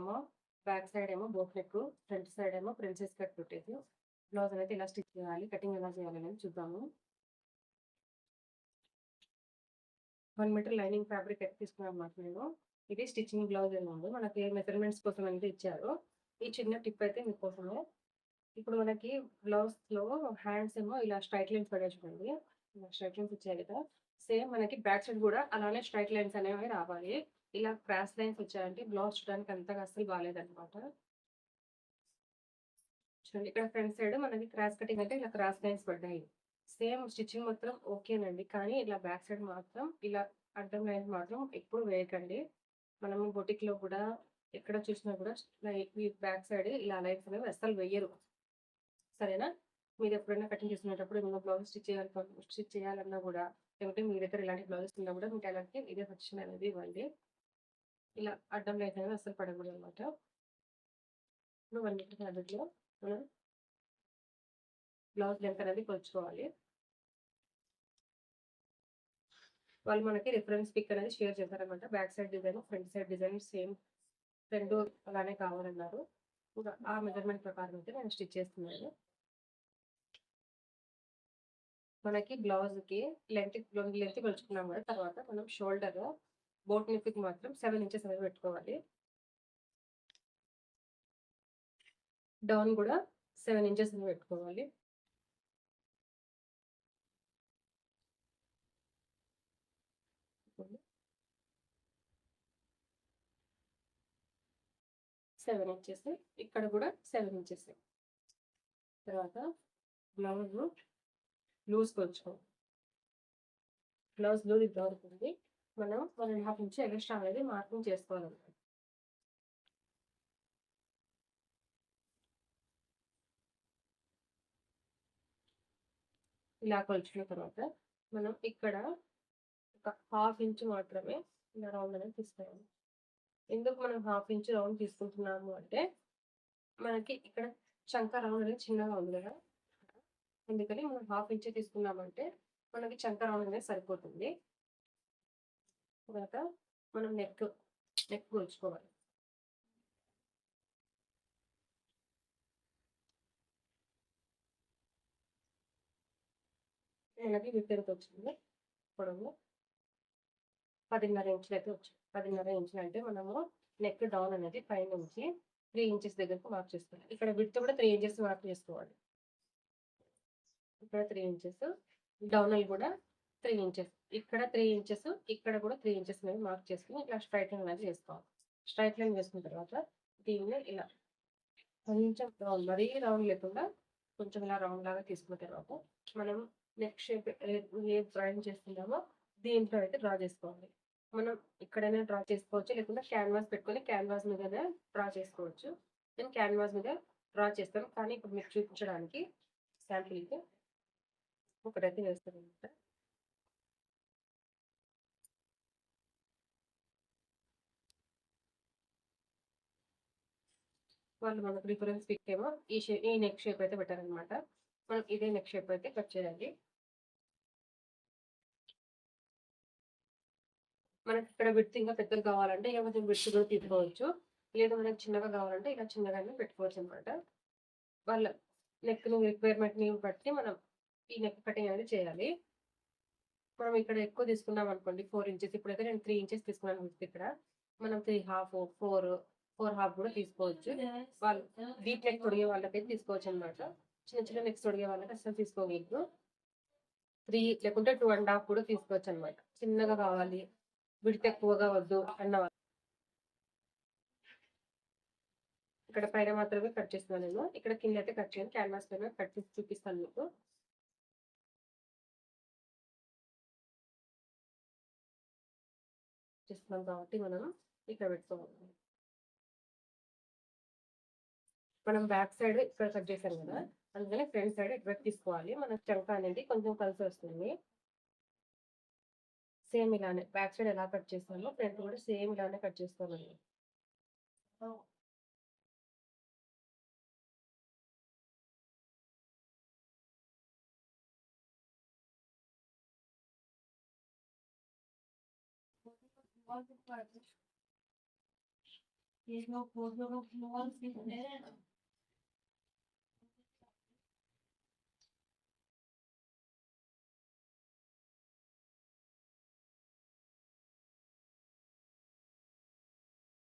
ఏమో back side ఏమో boat neck front side ఏమో ప్రిన్సెస్ కట్ కుట్టేది బ్లౌజ్ అనేది ఇలా స్టిచ్ చేయాలి. కటింగ్ ఎలా చేయాలి అనేది చూద్దాము. వన్ మీటర్ లైనింగ్ ఫ్యాబ్రిక్ ఎక్కడ తీసుకున్నాం అనమాట నేను. ఇది స్టిచ్చింగ్ బ్లౌజ్ ఏమో మనకి మెజర్మెంట్స్ కోసం అనేది ఇచ్చారు. ఈ చిన్న టిప్ అయితే మీకోసమే ఇప్పుడు మనకి బ్లౌజ్లో హ్యాండ్స్ ఏమో ఇలా స్ట్రైట్ లైన్స్ పడేసుకోండి ఇలా స్ట్రైట్ లైన్స్ ఇచ్చాయి కదా. సేమ్ మనకి బ్యాక్ సైడ్ కూడా అలానే స్ట్రైట్ లైన్స్ అనేవి రావాలి. ఇలా క్రాస్ లైన్స్ వచ్చాయంటే బ్లౌజ్ చూడడానికి అంతగా అస్సలు బాగాలేదనమాట చూడండి ఇక్కడ ఫ్రంట్ సైడ్ మనకి క్రాస్ కటింగ్ అంటే ఇలా క్రాస్ లైన్స్ పడ్డాయి. సేమ్ స్టిచ్చింగ్ మాత్రం ఓకేనండి. కానీ ఇలా బ్యాక్ సైడ్ మాత్రం ఇలా అడ్డం లైన్స్ మాత్రం ఎప్పుడు వేయకండి. మనం బొటిక్లో కూడా ఎక్కడ చూసినా కూడా బ్యాక్ సైడ్ ఇలా లైన్స్ అనేవి అస్సలు వేయరు. సరేనా? మీరు ఎప్పుడైనా కటింగ్ చేసుకునేటప్పుడు ఏమైనా బ్లౌజ్ స్టిచ్ చేయాలి స్టిచ్ చేయాలన్నా కూడా లేకపోతే మీ దగ్గర ఇలాంటి బ్లౌజెస్ ఉన్నా కూడా మీకు టైలర్కి ఇదే ఫంక్షన్ అనేది ఇవ్వండి. ఇలా అడ్డం లైన్స్ అసలు పడకూడదు అనమాట ఇప్పుడు వన్ మీటర్ హ్యాబిట్లో మనం బ్లౌజ్ లెంత్ అనేది కొలుచుకోవాలి. వాళ్ళు మనకి రిఫరెన్స్ పిక్ అనేది షేర్ చేశారనమాట back side design front side design same రెండు అలానే కావాలన్నారు. ఇంకా ఆ మెజర్మెంట్ ప్రకారం అయితే నేను స్టిచ్ చేస్తున్నాను. మనకి బ్లౌజ్కి లెంత్ లెంత్ కొలుచుకున్నాం కదా తర్వాత మనం షోల్డర్ బోట్ నిప్పికి మాత్రం సెవెన్ ఇంచెస్ అనేది పెట్టుకోవాలి. డౌన్ కూడా సెవెన్ ఇంచెస్ అని పెట్టుకోవాలి. సెవెన్ ఇంచెస్ ఇక్కడ కూడా సెవెన్ ఇంచెస్. తర్వాత బ్లౌజ్ లూజ్కి వచ్చాం బ్లౌజ్ లూజ్ ఇంతవరకు ఉంది మనం one and half inch extra అనేది మార్కింగ్ చేసుకోవాలన్నమాట. ఇలా కొలిచిన తర్వాత మనం ఇక్కడ ఒక హాఫ్ ఇంచ్ మాత్రమే ఇలా రౌండ్ అనేది తీసుకోవాలి. ఎందుకు మనం హాఫ్ ఇంచ్ రౌండ్ తీసుకుంటున్నాము అంటే మనకి ఇక్కడ చంక రౌండ్ అనేది చిన్నగా ఉంది కదా. అందుకని మనం హాఫ్ ఇంచ్ తీసుకున్నామంటే మనకి చంక రౌండ్ అనేది సరిపోతుంది. తర్వాత మనం నెక్ నెక్ కూర్చుకోవాలి మనకి విత్తెంత వచ్చింది. పొడవు పదిన్నర ఇంచులు అయితే వచ్చింది పదిన్నర ఇంచులు అంటే మనము నెక్ డౌన్ అనేది పై నుంచి త్రీ ఇంచెస్ దగ్గరకు మార్క్ చేసుకోవాలి. ఇక్కడ విడితే కూడా త్రీ ఇంచెస్ మార్క్ చేసుకోవాలి. ఇక్కడ త్రీ ఇంచెస్ డౌనల్ కూడా త్రీ ఇంచెస్ ఇక్కడ త్రీ ఇంచెస్ ఇక్కడ కూడా త్రీ ఇంచెస్ అనేది మార్క్ చేసుకుని ఇలా స్ట్రైట్ లైన్ అనేది చేసుకోవాలి. స్ట్రైట్ లైన్ చేసుకున్న తర్వాత దీన్ని ఇలా కొంచెం రౌండ్ మరీ రౌండ్ లేకుండా కొంచెం ఇలా రౌండ్ లాగా తీసుకున్న తర్వాత మనం నెక్ షేప్ ఏ డ్రాయింగ్ చేస్తున్నామో దీంట్లో అయితే డ్రా చేసుకోవాలి. మనం ఇక్కడైనా డ్రా చేసుకోవచ్చు లేకుంటే క్యాన్వాస్ పెట్టుకొని క్యాన్వాస్ మీదనే డ్రా చేసుకోవచ్చు. నేను క్యాన్వాస్ మీద డ్రా చేస్తాను కానీ ఇప్పుడు మీకు చూపించడానికి శాంపుల్కి ఒకటైతే వేస్తాను అనమాట వాళ్ళు మనకు రిఫరెన్స్ పిక్ ఏమో ఈ షేప్ ఈ నెక్ షేప్ అయితే పెట్టారనమాట. మనం ఇదే నెక్ షేప్ అయితే కట్ చేయాలి. మనకి ఇక్కడ విడ్త్ ఇంకా పెద్దగా కావాలంటే ఇంకా కొంచెం విడ్త్ కూడా తీసుకోవచ్చు. లేదా మనకి చిన్నగా కావాలంటే ఇలా చిన్నగానే పెట్టుకోవచ్చు అనమాట వాళ్ళ నెక్ రిక్వైర్మెంట్ని బట్టి మనం ఈ నెక్ కటింగ్ అనేది చేయాలి. మనం ఇక్కడ ఎక్కువ తీసుకున్నాం అనుకోండి ఫోర్ ఇంచెస్ ఇప్పుడైతే నేను త్రీ ఇంచెస్ తీసుకున్నాను ఇక్కడ. మనం three half four four half కూడా తీసుకోవచ్చు. వాళ్ళు డీప్ నెక్ తొడిగే వాళ్ళకైతే తీసుకోవచ్చు అనమాట చిన్న చిన్న నెక్స్ తొడిగే వాళ్ళకి అసలు తీసుకోలేదు త్రీ లేకుంటే టూ అండ్ హాఫ్ కూడా తీసుకోవచ్చు అనమాట చిన్నగా కావాలి. విడితే ఎక్కువగా వద్దు అన్న. ఇక్కడ పైన మాత్రమే కట్ చేస్తున్నాను నేను. ఇక్కడ కింద అయితే కట్ చేయను. క్యాన్వాస్ పైన కట్ చేసి చూపిస్తాను మీకు. చేస్తున్నాం కాబట్టి మనం ఇక్కడ పెట్టుకోవాలి మనం బ్యాక్ సైడ్ ఇక్కడ కట్ చేసాం కదా అందుకనే ఫ్రంట్ సైడ్ ఇటువైపు తీసుకోవాలి. మనకు చంక అనేది కొంచెం కలిసి వస్తుంది. సేమ్ ఇలానే బ్యాక్ సైడ్ ఎలా కట్ చేస్తామో ఫ్రంట్ కూడా సేమ్ ఇలానే కట్ చేస్తామండి. చేసుకోవాలి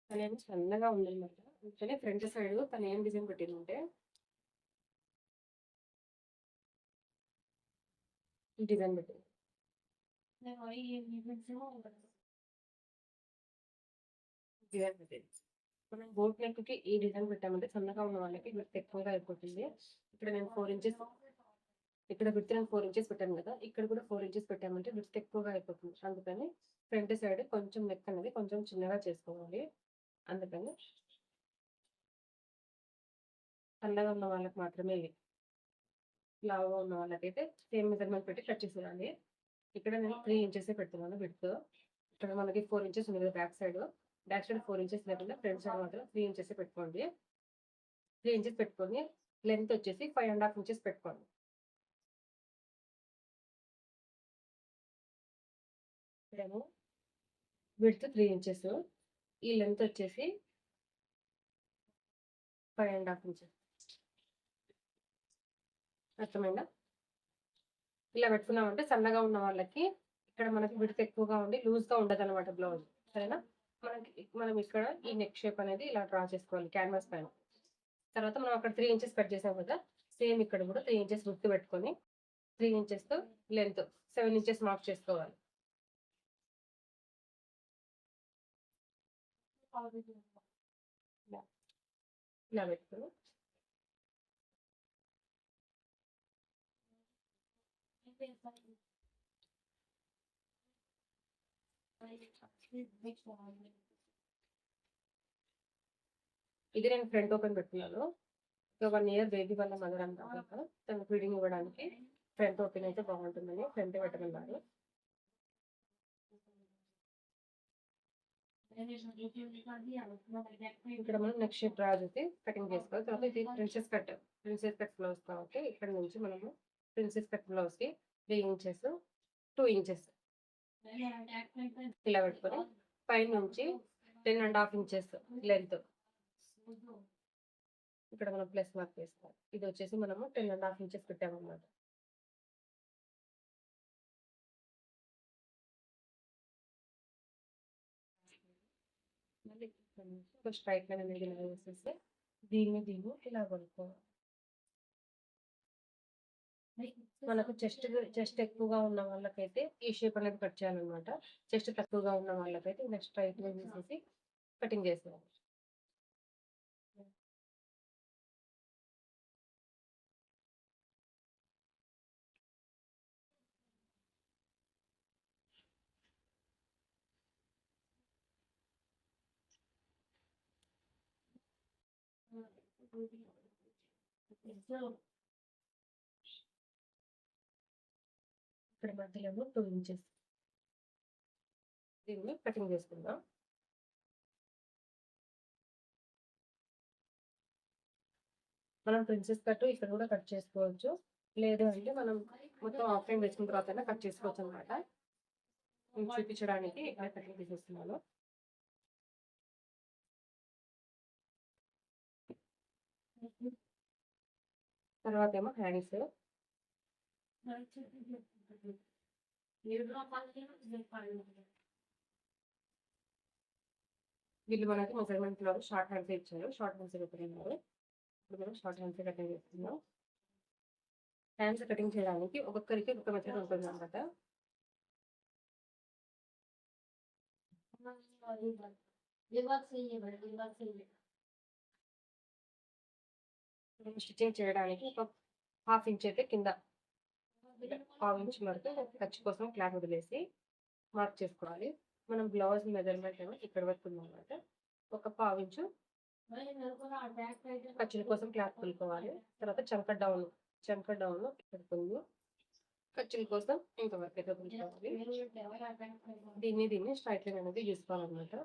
తనేమో సన్నగా ఉందన్నమాట. అందుకనే ఫ్రంట్ సైడ్ తను ఏం డిజైన్ పెట్టిందంటే ఈ డిజైన్ పెట్టింది డిజైన్ పెట్టింది మనం బోట్ నెక్కి ఈ డిజైన్ పెట్టామంటే సన్నగా ఉన్న వాళ్ళకి విత్ ఎక్కువగా అయిపోతుంది. ఇక్కడ నేను ఫోర్ ఇంచెస్ ఇక్కడ విత్ నేను ఫోర్ ఇంచెస్ పెట్టాను కదా ఇక్కడ కూడా ఫోర్ ఇంచెస్ పెట్టామంటే విత్ ఎక్కువగా అయిపోతుంది. అందుకని ఫ్రంట్ సైడ్ కొంచెం నెక్ అనేది కొంచెం చిన్నగా చేసుకోవాలి. అందుకని సన్నగా ఉన్న వాళ్ళకి మాత్రమే లావుగా ఉన్న వాళ్ళకైతే సేమ్ మెజర్మెంట్ పెట్టి కట్ చేసేయాలి. ఇక్కడ నేను త్రీ ఇంచెస్ పెడుతున్నాను విడ్త్. ఇక్కడ మనకి ఫోర్ ఇంచెస్ ఉంది కదా back side back side four inches లేకుండా ఫ్రంట్ సైడ్ మాత్రం త్రీ ఇంచెస్ పెట్టుకోండి. త్రీ ఇంచెస్ పెట్టుకొని లెంత్ వచ్చేసి ఫైవ్ అండ్ హాఫ్ ఇంచెస్ పెట్టుకోండి. ఇక్కడేమో విడ్త్ త్రీ ఇంచెస్ ఈ లెంత్ వచ్చేసి ఫైవ్ అండ్ హాఫ్ ఇంచెస్ అర్థమైందా? ఇలా పెట్టుకున్నామంటే సన్నగా ఉన్న వాళ్ళకి ఇక్కడ మనకి విడత ఎక్కువగా ఉండి లూజ్గా ఉండదు అనమాట బ్లౌజ్ సరేనా? మనకి మనం ఇక్కడ ఈ నెక్ షేప్ అనేది ఇలా డ్రా చేసుకోవాలి క్యాన్వాస్ పైన. తర్వాత మనం అక్కడ త్రీ ఇంచెస్ కట్ చేసాం కదా సేమ్ ఇక్కడ కూడా త్రీ ఇంచెస్ గుర్తు పెట్టుకొని త్రీ ఇంచెస్తో లెంత్ సెవెన్ ఇంచెస్ మార్క్ చేసుకోవాలి. ఇలా ఇలా ఇది నేను ఫ్రంట్ ఓపెన్ పెట్టుకున్నాను ఒక వన్ ఇయర్ బేబీ వల్ల మదర్ కదా తను ఫీడింగ్ ఇవ్వడానికి ఫ్రంట్ ఓపెన్ అయితే బాగుంటుందని ఫ్రంట్ పెట్టమన్నారు. ఇక్కడ మనం నెక్స్ట్ షేప్ డ్రా చేసి కటింగ్ చేసుకోవాలి. తర్వాత ఇది princess cut princess cut blouse కాబట్టి ఇక్కడ నుంచి మనము ప్రిన్సెస్ కట్ బ్లౌజ్కి త్రీ ఇంచెస్ టూ ఇంచెస్ ఇలా పెట్టుకొని పైన నుంచి ten and half inches length ఇక్కడ మనం ప్లస్ మార్క్ వేస్తాం ఇది వచ్చేసి మనము టెన్ అండ్ హాఫ్ ఇంచెస్ పెట్టామన్నమాట. మళ్ళీ స్ట్రైట్ లైన్ అనేది ఇలా వేసేసి దీన్ని దీన్ని ఇలా కొనుక్కోవాలి. మనకు చెస్ట్ చెస్ట్ ఎక్కువగా ఉన్న వాళ్ళకైతే ఈ షేప్ అనేది కట్ చేయాలన్నమాట. చెస్ట్ తక్కువగా ఉన్న వాళ్ళకైతే ఇలా స్ట్రైట్గా కటింగ్ చేసేయాలి. ఇక్కడ మధ్యలో టూ ఇంచెస్. దీన్ని కటింగ్ చేసుకుందాం. మనం ప్రిన్సెస్ కట్ ఇక్కడ కూడా కట్ చేసుకోవచ్చు. లేదు అంటే మనం మొత్తం ఆఫ్లైన్ వేసుకున్న తర్వాత కట్ చేసుకోవచ్చు అనమాట చూపించడానికి ఇక్కడ కటింగ్ తీసేస్తున్నాను తర్వాత ఏమో హ్యాండ్స్. వీళ్ళు మనకి మెజర్మెంట్లో షార్ట్ హ్యాండ్స్ ఇచ్చారు. షార్ట్ హ్యాండ్స్ పెట్టినారు ఇప్పుడు మనం షార్ట్ హ్యాండ్స్ కటింగ్ చేస్తున్నాం. హ్యాండ్స్ కటింగ్ చేయడానికి ఒక్కొక్కరికి ఒక్కొక్క మెథడ్ ఉంటుంది అనమాట స్టిచ్చింగ్ చేయడానికి ఒక హాఫ్ ఇంచ్ అయితే కింద పావు ఇంచ్ వరకు ఖర్చు కోసం క్లాత్ వదిలేసి మార్క్ చేసుకోవాలి. మనం బ్లౌజ్ మెజర్మెంట్ ఏమో ఇక్కడ వరకు ఉందన్నమాట. ఒక పావు ఇంచు ఖర్చుల కోసం క్లాత్ కొనుక్కోవాలి. తర్వాత చంక డౌన్ చంక డౌన్ పెడుతుంది ఖర్చుల కోసం ఇంతవరకు అయితే కొనుక్కోవాలి. దీన్ని దీన్ని స్ట్రైట్ లైన్ అనేది చూసుకోవాలన్నమాట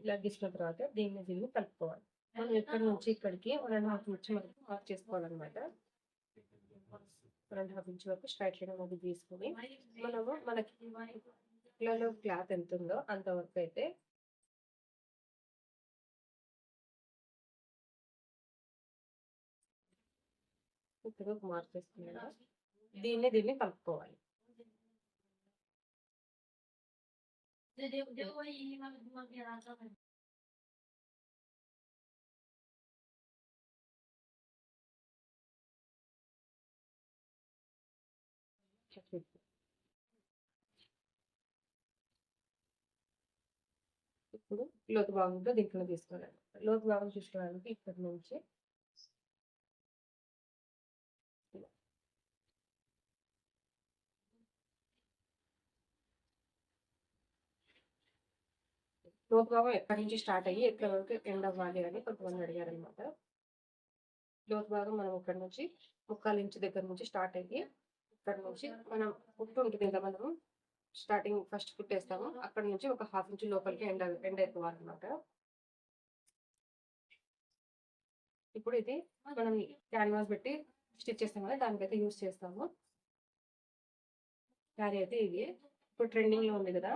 ఇలా గీసిన తర్వాత దీన్ని దీన్ని కలుపుకోవాలి. మనం ఇక్కడ నుంచి ఇక్కడికి వన్ అండ్ హాఫ్ ఇంచ్ వరకు మార్క్ చేసుకోవాలన్నమాట. రెండు హాఫ్ ఇంచ్ వరకు స్ట్రైట్ లైన్ అనేది తీసుకొని మనము మనకి ఇళ్ళలో క్లాత్ ఎంత ఉందో అంతవరకు అయితే ఇప్పుడు మార్చేస్తున్నాను దీన్ని దీన్ని కలుపుకోవాలి. ఇప్పుడు లోతు భాగంలో దీంట్లో తీసుకోవాలి. లోతు భాగం తీసుకోవడానికి ఇక్కడి నుంచి లోతు ఎక్కడి నుంచి స్టార్ట్ అయ్యి ఎక్కడి వరకు ఎండ్ అవ్వాలి అని కొంతమంది అడిగారు అనమాట లోతు మనం ఇక్కడ నుంచి ముక్కాలు ఇంచు దగ్గర నుంచి స్టార్ట్ అయ్యి ఇక్కడ నుంచి మనం పుట్టు ఉంటుంది కదా మనం స్టార్టింగ్ ఫస్ట్ పుట్ వేస్తాము. అక్కడ నుంచి ఒక హాఫ్ ఇంచ్ లోపలికి ఎండ్ ఎండ్ అయిపోవాలి ఇప్పుడు ఇది మనం క్యాన్వాస్ పెట్టి స్టిచ్ చేస్తాం కదా దానికైతే యూస్ చేస్తాము. క్యారీ అయితే ఇది. ఇప్పుడు ట్రెండింగ్లో ఉంది కదా.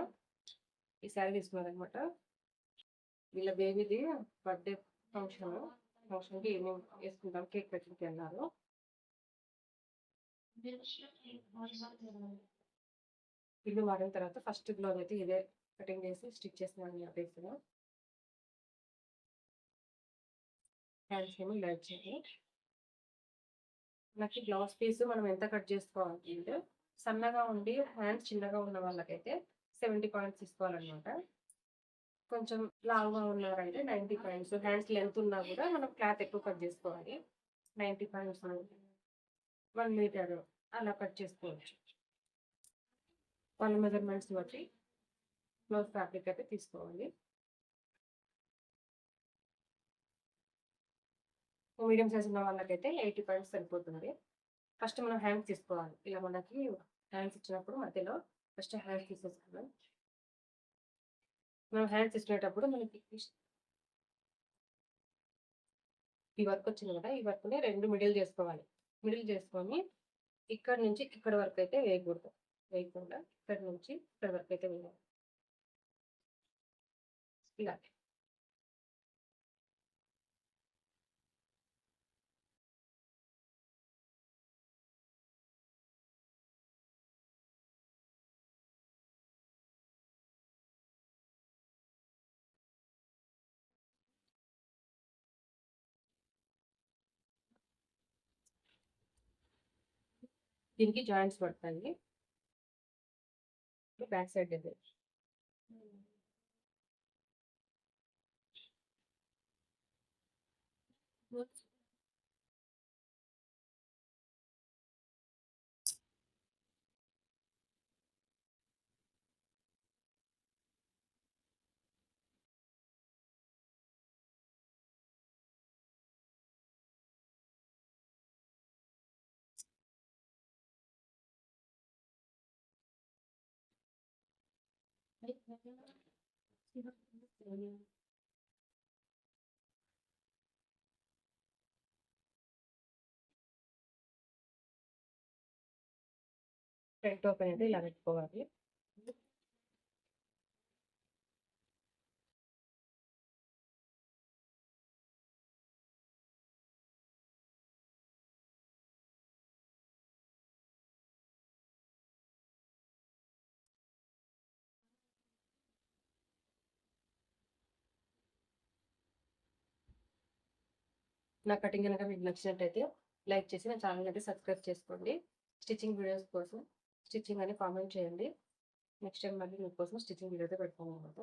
ఈ శారీ తీసుకున్నారనమాట వీళ్ళ బేబీది బర్త్డే ఫంక్షన్ ఫంక్షన్కి ఈవినింగ్ వేసుకుంటాం కేక్ పెట్టించి అన్నారు. ఇల్లు మారిన తర్వాత ఫస్ట్ బ్లౌజ్ అయితే ఇదే కటింగ్ చేసి స్టిచ్ చేస్తున్నాను అదేసాను హ్యాండ్స్ ఏమో ఇలా ఇచ్చారు నాకు బ్లౌజ్ పీస్ మనం ఎంత కట్ చేసుకోవాలి సన్నగా ఉండి హ్యాండ్స్ చిన్నగా ఉన్న వాళ్ళకైతే సెవెంటీ పాయింట్స్ తీసుకోవాలన్నమాట. కొంచెం లావుగా ఉన్నారంటే నైంటీ పాయింట్స్ హ్యాండ్స్ లెంత్ ఉన్నా కూడా మనం క్లాత్ ఎక్కువ కట్ చేసుకోవాలి. నైంటీ పాయింట్స్ వన్ మీటర్ అలా కట్ చేసుకోవచ్చు. వాళ్ళ మెజర్మెంట్స్ బట్టి క్లోజ్ ఫ్యాబ్రిక్ అయితే తీసుకోవాలి. మీడియం సైజ్ ఉన్న వాళ్ళకైతే ఎయిటీ పాయింట్స్ సరిపోతుంది. ఫస్ట్ మనం హ్యాండ్స్ తీసుకోవాలి. ఇలా మనకి హ్యాండ్స్ ఇచ్చినప్పుడు మధ్యలో ఫస్ట్ హ్యాండ్స్ తీసేసుకున్నాం మనం హ్యాండ్స్ తీసుకునేటప్పుడు మనకి ఈ వర్క్ వచ్చింది కదా ఈ వర్క్ని రెండు మిడిల్ చేసుకోవాలి. మిడిల్ చేసుకొని ఇక్కడ నుంచి ఇక్కడ వరకు అయితే వేయకూడదు. వేయకుండా ఇక్కడ నుంచి ఇక్కడ వరకు అయితే వేయాలి. ఇలా. దీనికి జాయింట్స్ పడతాయి బ్యాక్ సైడ్ ఇది ఫ్రంట్ ఓపెన్ అయితే ఇలా పెట్టుకోవాలి నా కటింగ్ కనుక మీకు నచ్చినట్టయితే లైక్ చేసి నా ఛానల్ అయితే సబ్స్క్రైబ్ చేసుకోండి. స్టిచ్చింగ్ వీడియోస్ కోసం స్టిచ్చింగ్ అని కామెంట్ చేయండి. నెక్స్ట్ టైం మళ్ళీ మీకోసం స్టిచ్చింగ్ వీడియో అయితే పెడతాను అనమాట